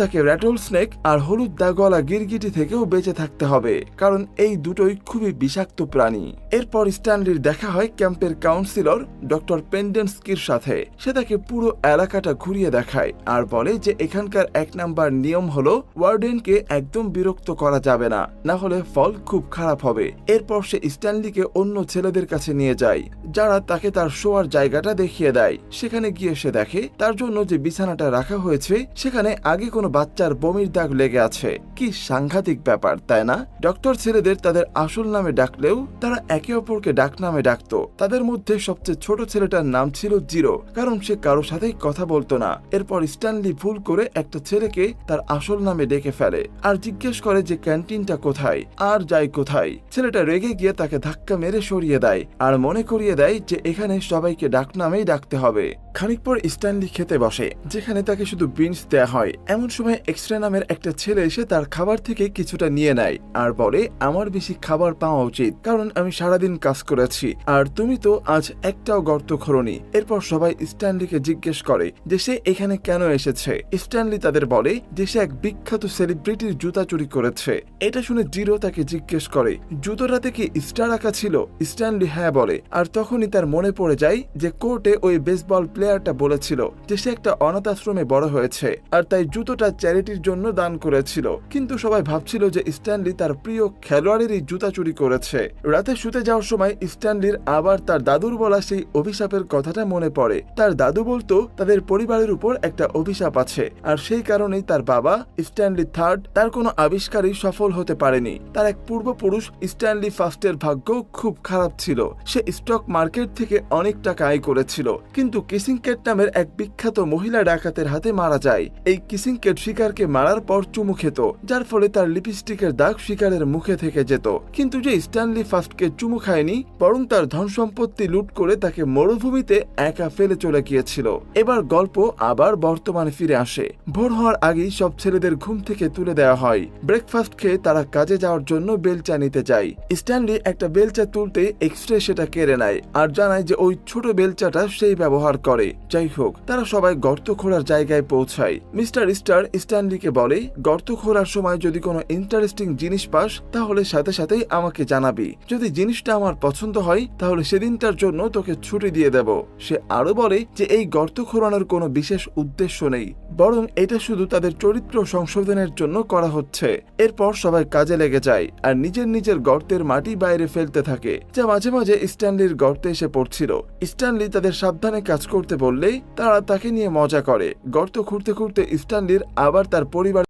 তাকে rattle snake আর হলুদ দাগওয়ালা গিরগিটি থেকেও বেঁচে থাকতে হবে, কারণ এই দুটোই খুবই বিষাক্ত প্রাণী। এরপর স্ট্যানলির দেখা হয় ক্যাম্পের কাউন্সিলর ডক্টর পেন্ডেন্সকির সাথে। সে তাকে পুরো এলাকাটা ঘুরিয়ে দেখায় আর বলে যে এখানকার এক নাম্বার নিয়ম হলো ওয়ার্ডেনকে একদম বিরক্ত করা যাবে না না হলে ফল খুব খারাপ হবে। এরপর সে স্ট্যানলিকে অন্য ছেলেদের কাছে নিয়ে যায়, যারা তাকে তার শোয়ার জায়গাটা দেখিয়ে দেয়। সেখানে গিয়ে সে দেখে, তার জন্য যে বিছানাটা রাখা হয়েছে, সেখানে আগে কোনো বাচ্চার বমির দাগ লেগে আছে। কি সাংঘাতিক ব্যাপার, তাই না? ডক্টর ছেলেদের তাদের আসল নামে ডাকলেও তারা একে অপরকে ডাক নামে ডাকতো। তাদের মধ্যে সবচেয়ে ছোট ছেলেটার নাম ছিল জিরো, কারণ সে কারও সাথেই কথা বলতো না। এরপর স্ট্যানলি ভুল করে একটা ছেলেকে তার আসল নামে ডেকে ফেলে আর জিজ্ঞেস করে যে ক্যান্টিনটা কোথায়, আর যাই কোথায়। ছেলেটা রেগে গিয়ে তাকে ধাক্কা মেরে সরিয়ে দেয় আর মনে করিয়ে দেয় যে এখানে সবাইকে ডাক নামেই ডাকতে হবে। খানিক পর স্ট্যানলি খেতে বসে, যেখানে তাকে শুধু বিনস দেয়া হয়। এমন সময় এক্সট্রা নামের একটা ছেলে এসে তার খাবার থেকে কিছুটা নিয়ে নেয় আর বলে, আমার বেশি খাবার পাওয়া উচিত, কারণ আমি সারাদিন কাজ করেছি। আর তুমি তো আজ একটাও গর্ত খরনি। এরপর সবাই স্ট্যানলিকে জিজ্ঞেস করে যে সে এখানে কেন এসেছে? স্ট্যানলি তাদের বলে যে সে এক বিখ্যাত সেলিব্রিটির জুতা চুরি করেছে। এটা শুনে জিরো তাকে জিজ্ঞেস করে জুতোটাতে কি স্টার আঁকা ছিল? স্ট্যানলি হ্যাঁ বলে, আর তখনই তার মনে পড়ে যায় যে কোর্টে ওই বেসবল প্লেয়ারটা বলেছিল যে সে একটা অনাথ আশ্রমে বড় হয়েছে আর তাই জুতোটা চ্যারিটির জন্য দান করেছিল। কিন্তু সবাই ভাবছিল যে স্ট্যানলি তার প্রিয় খেলোয়াড়েরই জুতা চুরি করেছে। রাতে শুতে যাওয়ার সময় স্ট্যানলির আবার তার দাদুর বলা সেই অভিশাপের কথাটা মনে পড়ে। তার দাদু বলতো, তাদের পরিবারের উপর একটা অভিশাপ আছে আর সেই কারণেই তার বাবা, স্ট্যানলি থার্ড, তার কোনো আবিষ্কারই সফল হতে পারেনি। তার এক পূর্বপুরুষ, স্ট্যানলি ফার্স্টের ভাগ্য খুব খারাপ ছিল। সে স্টক মার্কেট থেকে অনেক টাকা আয় করেছিল। কিন্তু কিসিংকেট নামের এক বিখ্যাত মহিলা ডাকাতের হাতে মারা যায়। এই কিসিংকেট শিকারকে মারার পর চুমু খেত, যার ফলে তার লিপস্টিকের দাগ শিকারের মুখে থেকে যেত। কিন্তু যে স্ট্যানলি ফার্স্টকে চুমু খায়নি, বরং তার ধন সম্পত্তি লুট করে তাকে মরুভূমিতে একা ফেলে চলে গিয়েছিল। এবার গল্প আবার বর্তমানে ফিরে আসে। ভোর হওয়ার আগেই সব ছেলেদের ঘুম থেকে তুলে দেওয়া হয়। ব্রেকফাস্ট খেয়ে তারা কাজে যাওয়ার জন্য বেলচা নিতে যায়। স্ট্যানলি একটা বেলচা তুলতে এক্সট্রে সেটা কেড়ে নেয়, আর জানায় যে ওই ছোট বেলচাটা সেই ব্যবহার করে। যাই হোক, তারা সবাই গর্ত খোঁড়ার জায়গায় পৌঁছায়। মিস্টার স্টার স্ট্যানলিকে বলে, গর্ত খোঁড়ার সময় যদি কোনো ইন্টারেস্টিং জিনিস পাস, তাহলে সাথে সাথেই আমাকে জানাবি। যদি জিনিসটা আমার পছন্দ হয়, তাহলে সেদিনটার জন্য তোকে ছুটি দিয়ে দেব। সে আরও বলে যে, এই গর্ত খোঁড়ানোর কোনো বিশেষ উদ্দেশ্য নেই। বরং এটা শুধু তাদের চরিত্র সংশোধনের জন্য করা হচ্ছে। এরপর সবাই কাজে লেগে যায় আর নিজের নিজের গর্তের মাটি বাইরে ফেলতে থাকে। যা মাঝে মাঝে স্ট্যানলির গর্তে এসে পড়ছিল। স্ট্যানলি তাদের সাবধানে কাজ করতে বললেই তারা তাকে নিয়ে মজা করে। গর্ত খুঁড়তে খুঁড়তে স্ট্যানলির আবার তার পরিবার